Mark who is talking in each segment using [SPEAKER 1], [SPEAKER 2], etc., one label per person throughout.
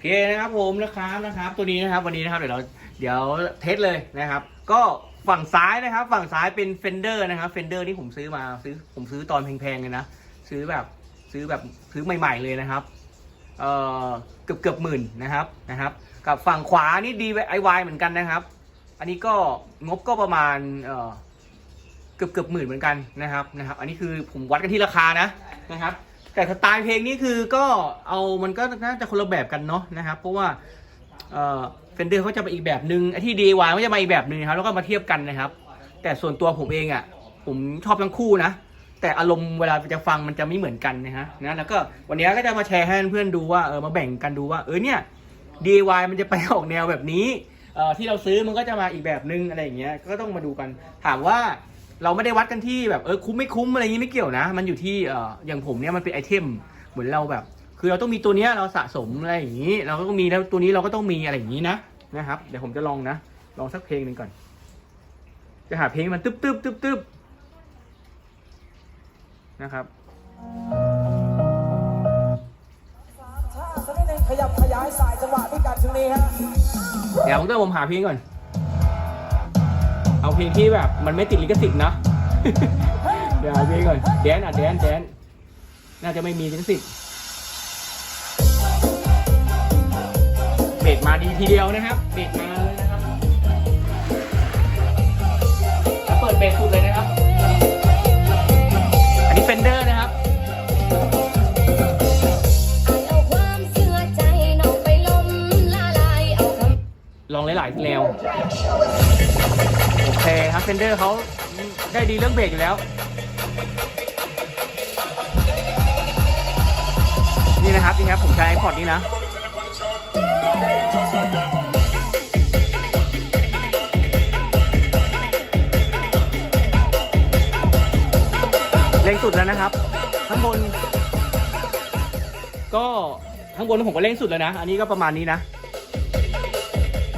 [SPEAKER 1] เคนะครับผมนะครับนะครับ ตัวนี้นะครับวันนี้นะครับเดี๋ยวเราเดี๋ยวเทสเลยนะครับ ก็ฝั่งซ้ายนะครับ ฝั่งซ้ายเป็นเฟนเดอร์นะครับเฟนเดอร์ที่ผมซื้อมาซื้อผมซื้อตอนแพงๆเลยนะซื้อแบบซื้อแบบซื้อใหม่ ๆเลยนะครับเอ่อเกือบเกือบหมื่นนะครับนะครับ กับฝั่งขวานี่ดีไอวเหมือนกันนะครับ อันนี้ก็งบก็ประมาณเอ่อเกือบเกือบหมื่นเหมือนกันนะครับนะครับ อันนี้คือผมวัดกันที่ราคานะนะครับ แต่สไตล์เพลงนี้คือก็เอามันก็น่าจะคนละแบบกันเนาะนะครับ เพราะว่าเฟนเดอร์เขาจะมาอีกแบบหนึ่งไอ้ที่ DIY เขาจะมาอีกแบบหนึ่งครับแล้วก็มาเทียบกันนะครับ แต่ส่วนตัวผมเองอะผมชอบทั้งคู่นะ แต่อารมณ์เวลาจะฟังมันจะไม่เหมือนกันนะฮะนะแล้วก็วันนี้ก็จะมาแชร์ให้เพื่อนๆดูว่าเออมาแบ่งกันดูว่าเออเนี่ย DIY มันจะไปออกแนวแบบนี้เอ่อที่เราซื้อมันก็จะมาอีกแบบนึงอะไรอย่างเงี้ยก็ต้องมาดูกันถามว่า เราไม่ได้วัดกันที่แบบเออคุ้มไม่คุ้มอะไรอย่างงี้ไม่เกี่ยวนะ มันอยู่ที่เอออย่างผมเนี่ยมันเป็นไอเทมเหมือนเราแบบ คือเราต้องมีตัวเนี้ยเราสะสมอะไรอย่างงี้ เราก็ต้องมีแล้วตัวนี้เราก็ต้องมีอะไรอย่างงี้นะนะครับ เดี๋ยวผมจะลองนะ ลองสักเพลงหนึ่งก่อน จะหาเพลงมันตึ๊บตึ๊บตึ๊บตึ๊บนะครับ
[SPEAKER 2] ขยับขยายสายจังหวะด้วยกันช่วงนี้ฮะ
[SPEAKER 1] เดี๋ยวผมต้องผมหาเพลงก่อน เอาเพลงที่แบบมันไม่ติดลิขสิทธิ์นะ เดี๋ยวหาเพลงก่อนแดนอะแดนแดนน่าจะไม่มีลิขสิทธิ์เบสมาดีทีเดียวนะครับเบสมาเลยนะครับแล้วเปิดเบสสุดเลยนะครับ อ
[SPEAKER 3] ง
[SPEAKER 1] หลายๆแนวโอเคครับเฟนเดอร์เขาได้ดีเรื่องเบรกอยู่แล้ว นี่นะครับนี่ครับผมใช้ไอพอดนี่นะเร่งสุดแล้วนะครับข้างบน ก็ข้างบนผมก็เร่งสุดแล้วนะ อันนี้ก็ประมาณนี้นะ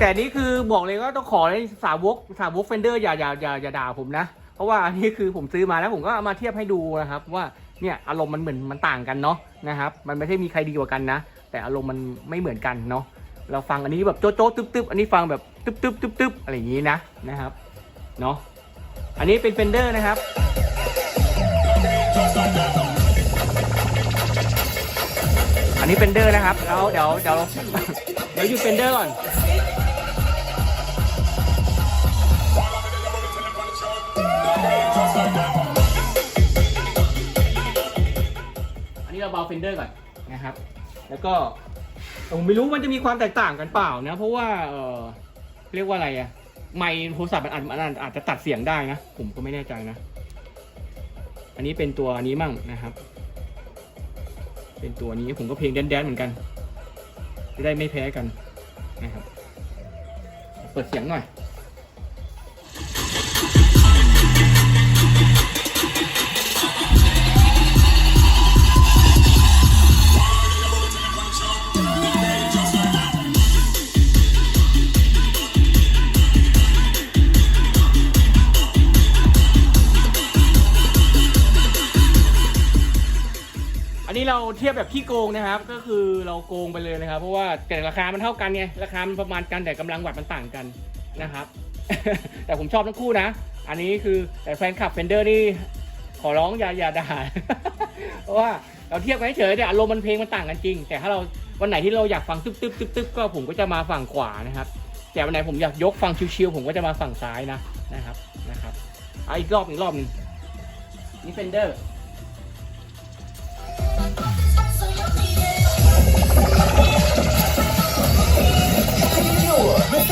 [SPEAKER 1] แต่นี้คือบอกเลยว่าต้องขอให้สาวกสาวกเฟนเดอร์อย่าอย่าอย่าอย่าด่าผมนะ เพราะว่าอันนี้คือผมซื้อมาแล้วผมก็เอามาเทียบให้ดูนะครับ ว่าเนี่ยอารมณ์มันเหมือนมันต่างกันเนาะนะครับมันไม่ใช่มีใครดีกว่ากันนะ แต่อารมณ์มันไม่เหมือนกันเนาะเราฟังอันนี้แบบโจ๊ะโจ๊ะตึ๊บตึ๊บอันนี้ฟังแบบตึ๊บตึ๊บตึ๊บตึ๊บอะไรอย่างนี้นะนะครับเนาะอันนี้เป็นเฟนเดอร์นะครับอันนี้เฟนเดอร์นะครับแล้วเดี๋ยวเดี๋ยวเดี๋ยวอยู่เฟนเดอร์ก่อน เบาเฟนเดอร์ก่อนนะครับ แล้วก็ผมไม่รู้มันจะมีความแตกต่างกันเปล่านะ เพราะว่าเออเรียกว่าอะไรอะไมค์โทรศัพท์มันอาจมันอาจอาจจะตัดเสียงได้นะ ผมก็ไม่แน่ใจนะ อันนี้เป็นตัวนี้มั่งนะครับ เป็นตัวนี้ผมก็เพลงแดนๆเหมือนกัน จะได้ไม่แพ้กันนะครับ เปิดเสียงหน่อย เราเทียบแบบขี้โกงนะครับ ก็คือเราโกงไปเลยนะครับ เพราะว่าแต่ราคามันเท่ากันไงราคามันประมาณกันแต่กำลังวัตต์มันต่างกันนะครับ แต่ผมชอบทั้งคู่นะ อันนี้คือแต่แฟนคลับเฟนเดอร์นี่ขอร้องอย่าอย่าด่าเพราะว่าเราเทียบกันเฉยแต่อารมณ์มันเพลงมันต่างกันจริง แต่ถ้าเราวันไหนที่เราอยากฟังตึ๊บตึ๊บตึ๊บตึ๊บก็ผมก็จะมาฝั่งขวานะครับ แต่วันไหนผมอยากยกฟังชิวๆผมก็จะมาฝั่งซ้ายนะนะครับนะครับเอาอีกรอบอีกรอบนึงนี่เฟนเดอร์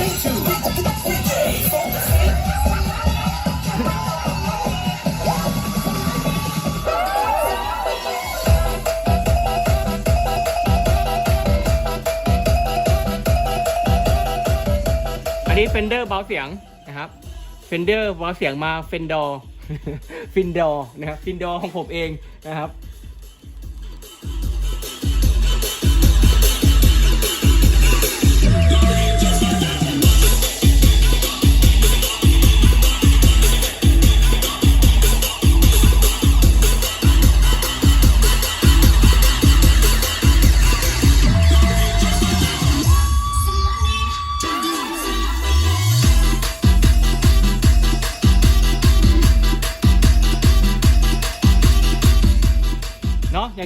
[SPEAKER 1] อันนี้เฟนเดอร์เบาเสียงนะครับเฟนเดอร์เบาเสียงมาเฟนดอร์ฟินดอร์นะครับฟินดอร์ของผมเองนะครับ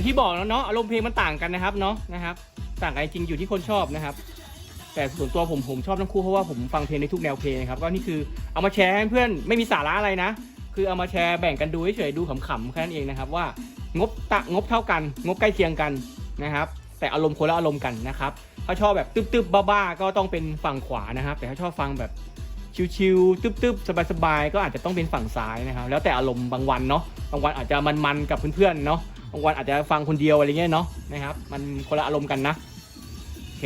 [SPEAKER 1] อย่างที่บอกแล้วเนาะอารมณ์เพลงมันต่างกันนะครับเนาะนะครับต่างกันจริงอยู่ที่คนชอบนะครับ แต่ส่วนตัวผมผมชอบทั้งคู่เพราะว่าผมฟังเพลงในทุกแนวเพลงนะครับก็นี่คือเอามาแชร์ให้เพื่อนไม่มีสาระอะไรนะ คือเอามาแชร์แบ่งกันดูเฉยๆดูขำๆแค่นั้นเองนะครับว่างบตะงบเท่ากัน งบใกล้เคียงกันนะครับ แต่อารมณ์คนละอารมณ์กันนะครับถ้าชอบแบบตึ๊บๆบ้าๆก็ต้องเป็นฝั่งขวานะครับ แต่ถ้าชอบฟังแบบชิวๆตึ๊บๆสบายๆก็อาจจะต้องเป็นฝั่งซ้ายนะครับ แล้วแต่อารมณ์บางวันเนาะบางวันอาจจะมันๆกับเพื่อนๆเนาะ บางวันอาจจะฟังคนเดียวอะไรเงี้ยเนาะนะครับ มันคนละอารมณ์กันนะโอเค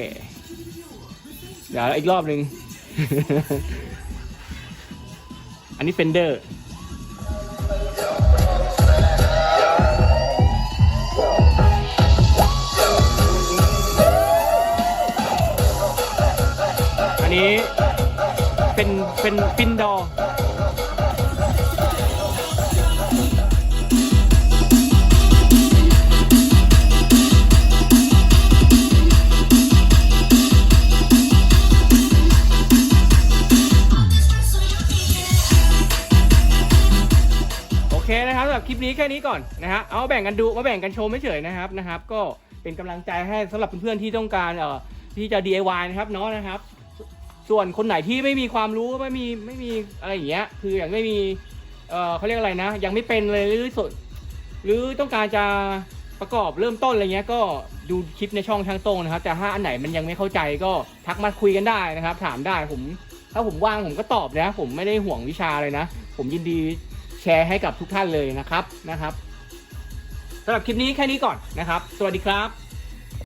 [SPEAKER 1] เดี๋ยวอีกรอบหนึ่งอันนี้เฟนเดอร์อันนี้เป็นเป็นฟินดอร์ เคนะครับสำหรับคลิปนี้แค่นี้ก่อนนะฮะเอาแบ่งกันดูมาแบ่งกันชมเฉยๆนะครับนะครับ ก็เป็นกำลังใจให้สำหรับเพื่อนๆที่ต้องการเอ่อที่จะ DIY นะครับเนาะนะครับ ส่วนคนไหนที่ไม่มีความรู้ไม่มีไม่มีอะไรอย่างเงี้ยคืออย่างไม่มีเอ่อเขาเรียกอะไรนะ ยังไม่เป็นเลยหรือสดหรือต้องการจะประกอบเริ่มต้นอะไรเงี้ยก็ดูคลิปในช่องช่างตรงนะครับแต่ถ้าอันไหนมันยังไม่เข้าใจก็ทักมาคุยกันได้นะครับ ถามได้ผม ถ้าผมว่างผมก็ตอบนะ ผมไม่ได้ห่วงวิชาเลยนะ ผมยินดี แชร์ให้กับทุกท่านเลยนะครับนะครับสำหรับคลิปนี้แค่นี้ก่อนนะครับ สวัสดีครับ